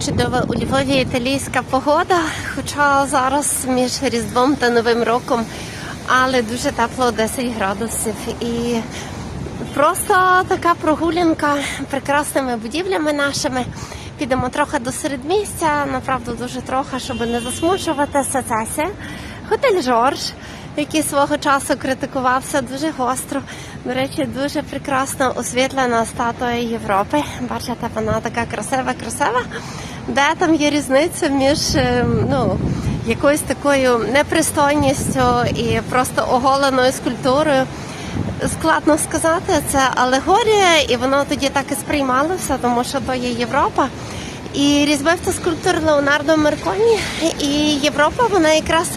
Чудова у Львові італійська погода, хоча зараз між Різдвом та Новим роком, але дуже тепло 10 градусів. І просто така прогулянка прекрасними будівлями нашими. Підемо трохи до середмістя, направду дуже трохи, щоб не засмучуватися. Це все. Готель Жорж, який свого часу критикувався дуже гостро. До речі, дуже прекрасно освітлена статуя Європи. Бачите, вона така красива, красива. Де там є різниця між е, ну, якоюсь такою непристойністю і просто оголеною скульптурою. Складно сказати, це алегорія, і воно тоді так і сприймалося, тому що то є Європа. І різьбив це скульптор Леонардо Мерконі. І Європа вона якраз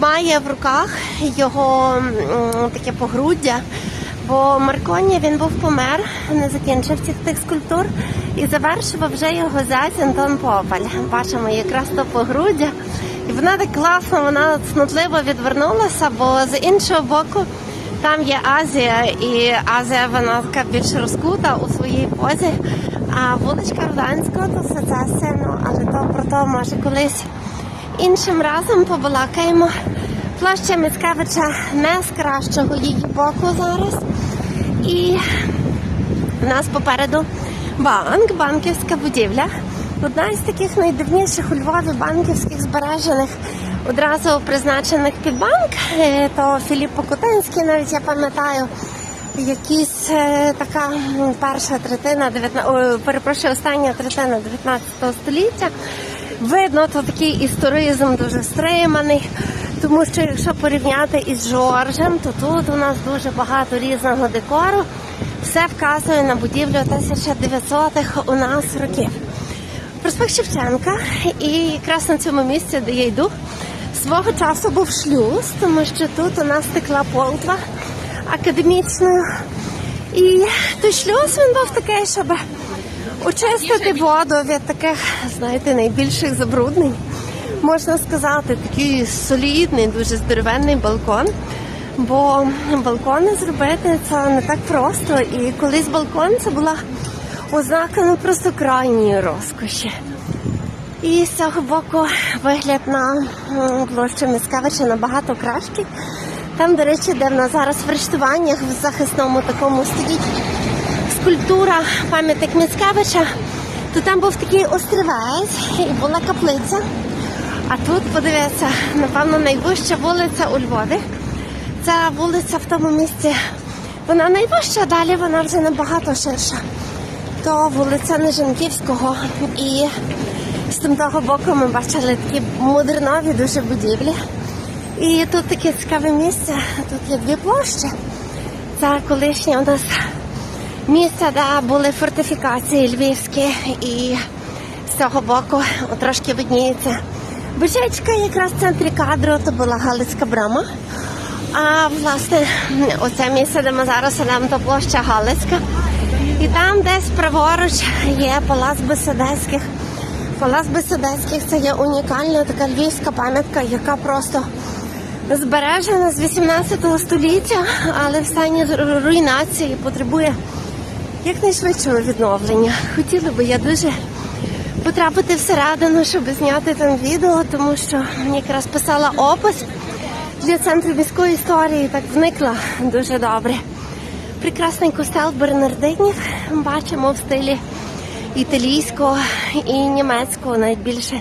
має в руках його таке погруддя. Бо Марконі він був помер, не закінчив цих тих скульптур і завершував вже його зять Антон Попель. Бачимо якраз то погруддя. І вона так класно, вона цнотливо відвернулася, бо з іншого боку там є Азія, і Азія вона така більш розкута у своїй позі. А вуличка Руданського то все це сильно, але то про то може колись іншим разом побалакаємо. Площа Міцкевича не з кращого її боку зараз. І в нас попереду банк, банківська будівля. Одна із таких найдивніших у Львові банківських збережених, одразу призначених під банк. Е, То Філіп Покутинський, навіть я пам'ятаю, якісь е, така перша третина, 19, о, перепрошую, остання третина 19 століття. Видно, то такий історизм дуже стриманий. Тому що якщо порівняти із Жоржем, то тут у нас дуже багато різного декору. Все вказує на будівлю 1900-х у нас років. Проспект Шевченка, і якраз на цьому місці, де я йду, свого часу був шлюз, тому що тут у нас текла полтва академічною. І той шлюз він був такий, щоб очистити воду від таких, знаєте, найбільших забруднень. Можна сказати, такий солідний, дуже здоровенний балкон. Бо балкони зробити це не так просто. І колись балкон це була ознака ну, просто крайньої розкоші. І з цього боку вигляд на площу Міскевича набагато кращий. Там, до речі, де в нас зараз в рештуваннях в захисному такому стоїть скульптура пам'ятник Міцкевича, то там був такий острівець і була каплиця. А тут, подивіться, напевно, найвища вулиця у Львові. Ця вулиця в тому місці, вона найвища, далі вона вже набагато ширша. То вулиця Нежанківського. І з того боку ми бачили такі модернові дуже будівлі. І тут таке цікаве місце. Тут є дві площі. Це колишнє у нас місце, де були фортифікації львівські, і з цього боку трошки видніється бочечка, якраз в центрі кадру, то була Галицька брама. А власне, оце місце, де ми зараз ідемо, то площа Галицька. І там десь праворуч є палац Бесідецьких. Палац Бесідецьких це є унікальна така львівська пам'ятка, яка просто збережена з 18 століття, але в стані руйнації потребує якнайшвидшого відновлення. Хотіла би я дуже потрапити всередину, щоб зняти там відео, тому що мені якраз писала опис для центру міської історії, так вникла дуже добре. Прекрасний костел Бернардинів бачимо в стилі італійського і німецького, навіть більше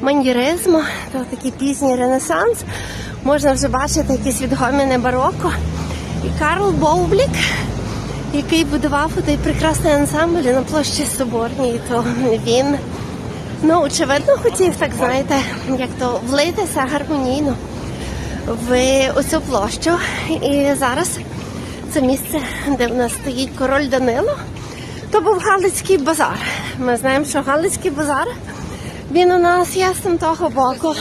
маньєризму, то такий пізній ренесанс. Можна вже бачити якісь відгоміни бароко. І Карл Боублік, який будував той прекрасний ансамбль на площі Соборній, то він, ну, очевидно, хотів, так знаєте, як то влитися гармонійно в оцю площу. І зараз це місце, де в нас стоїть король Данило. То був Галицький базар. Ми знаємо, що Галицький базар він у нас є з того боку.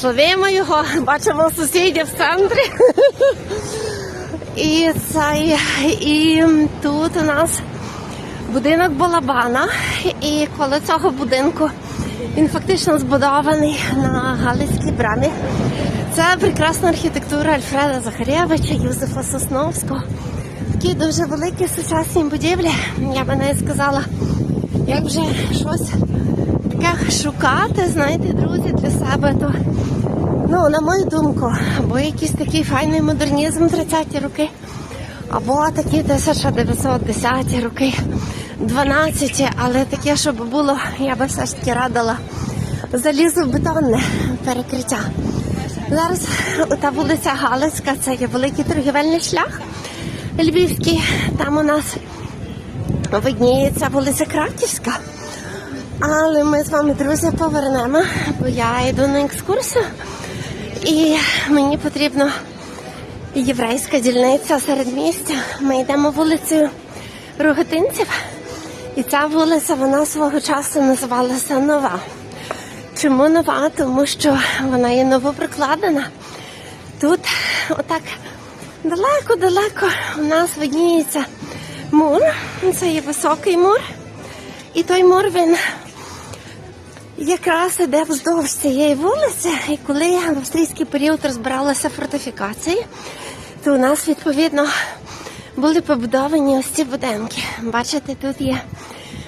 Словимо його, бачимо сусідів в центрі. І цей, і тут у нас будинок Балабана. І коло цього будинку він фактично збудований на Галицькій брамі. Це прекрасна архітектура Альфреда Захарєвича, Юзефа Сосновського. Такі дуже великі сучасні будівлі. Я би навіть сказала, як вже щось таке шукати, знаєте, друзі, для себе, то ну, на мою думку, або якийсь такий файний модернізм 30-ті роки, або такі 1910 роки, 12, але таке, щоб було, я би все ж таки радила залізобетонне перекриття. Зараз та вулиця Галицька, це є великий торгівельний шлях львівський. Там у нас видніється вулиця Краківська. Але ми з вами, друзі, повернемо, бо я йду на екскурсію. І мені потрібно єврейська дільниця серед місця. Ми йдемо вулицею Рогатинців. І ця вулиця вона свого часу називалася Нова. Чому нова? Тому що вона є новопрокладена. Тут отак далеко-далеко у нас видніється мур. Це є високий мур. І той мур він якраз іде вздовж цієї вулиці. І коли в австрійський період розбиралися фортифікації, то у нас відповідно були побудовані ось ці будинки. Бачите, тут є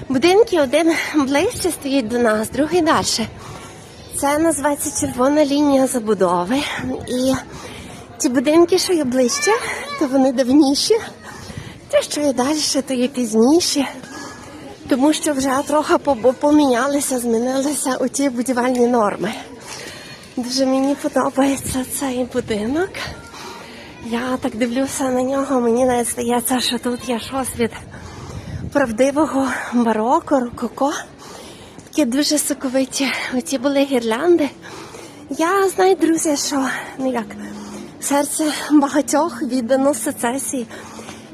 будинки, один ближче стоїть до нас, другий далі. Це називається червона лінія забудови. І ті будинки, що є ближче, то вони давніші. Те, що є далі, то є пізніші. Тому що вже трохи помінялися, змінилися оті будівельні норми. Дуже мені подобається цей будинок. Я так дивлюся на нього, мені навіть здається, що тут є щось від правдивого бароко, рококо. Такі дуже соковиті. Оці були гірлянди. Я знаю, друзі, що ну як серце багатьох віддано сецесії.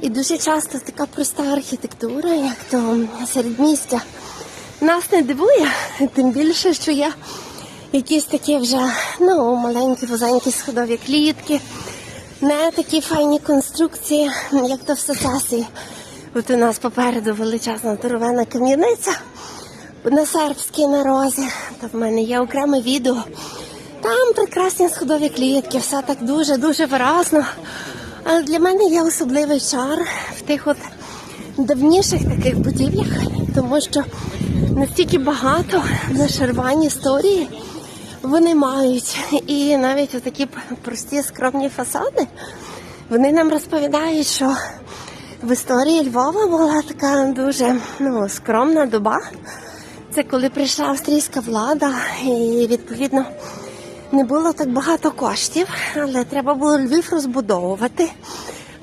І дуже часто така проста архітектура, як то середмістя, нас не дивує, тим більше, що є якісь такі вже ну, маленькі вузенькі сходові клітки, не такі файні конструкції, як то в сецесії. От у нас попереду величезна дерев'яна кам'яниця на сербській нарозі. То в мене є окреме відео. Там прекрасні сходові клітки, все так дуже-дуже виразно. Але для мене є особливий шар в тих от давніших таких будівлях, тому що настільки багато нашарвань історії вони мають. І навіть такі прості скромні фасади, вони нам розповідають, що в історії Львова була така дуже ну, скромна доба. Це коли прийшла австрійська влада, і відповідно не було так багато коштів, але треба було Львів розбудовувати.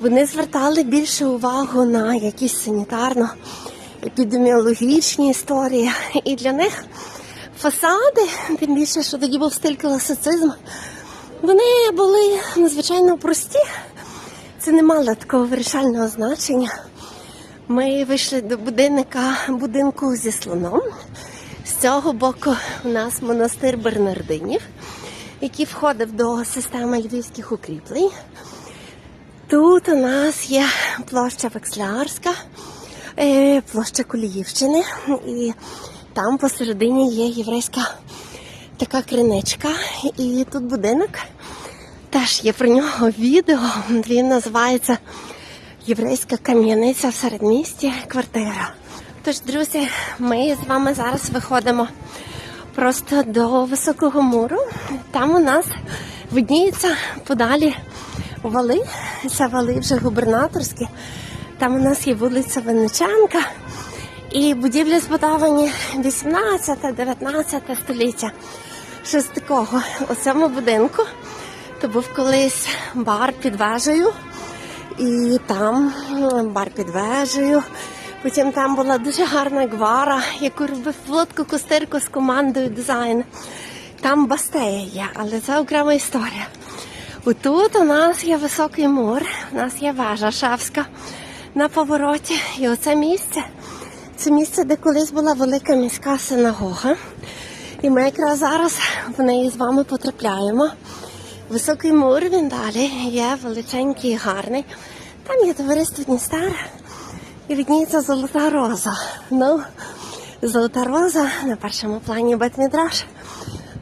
Вони звертали більше увагу на якісь санітарно-епідеміологічні історії. І для них фасади, тим більше, що тоді був стиль класицизм, вони були надзвичайно прості. Це не мало такого вирішального значення. Ми вийшли до будинка, будинку зі слоном. З цього боку у нас монастир Бернардинів, який входив до системи львівських укріплень. Тут у нас є площа Векслярська, е, площа Коліївщини, і там посередині є єврейська така криничка. І тут будинок. Теж є про нього відео. Він називається Єврейська кам'яниця в середмісті квартира. Тож, друзі, ми з вами зараз виходимо просто до високого муру. Там у нас видніються подалі вали. Це вали вже губернаторські. Там у нас є вулиця Винниченка. І будівлі збудовані 18-19 століття. Щось такого. У цьому будинку то був колись бар під вежею. І там бар під вежею. Потім там була дуже гарна гвара, яку робив Володко Костирко з командою дизайн. Там бастея є, але це окрема історія. Отут у нас є високий мур, у нас є вежа шевська на повороті. І оце місце. Це місце, де колись була велика міська синагога. І ми якраз зараз в неї з вами потрапляємо. Високий мур він далі є величенький і гарний. Там є товариство Дністер і відніється золота роза. Ну, золота роза на першому плані Бетмідраж.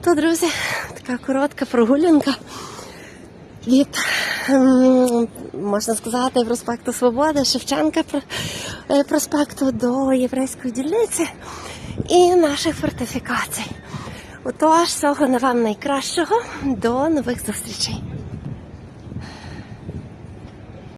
То, друзі, така коротка прогулянка від, ем, можна сказати, проспекту Свободи, Шевченка е, проспекту до єврейської дільниці. і наших фортифікацій. Отож, всього на вам найкращого. До нових зустрічей!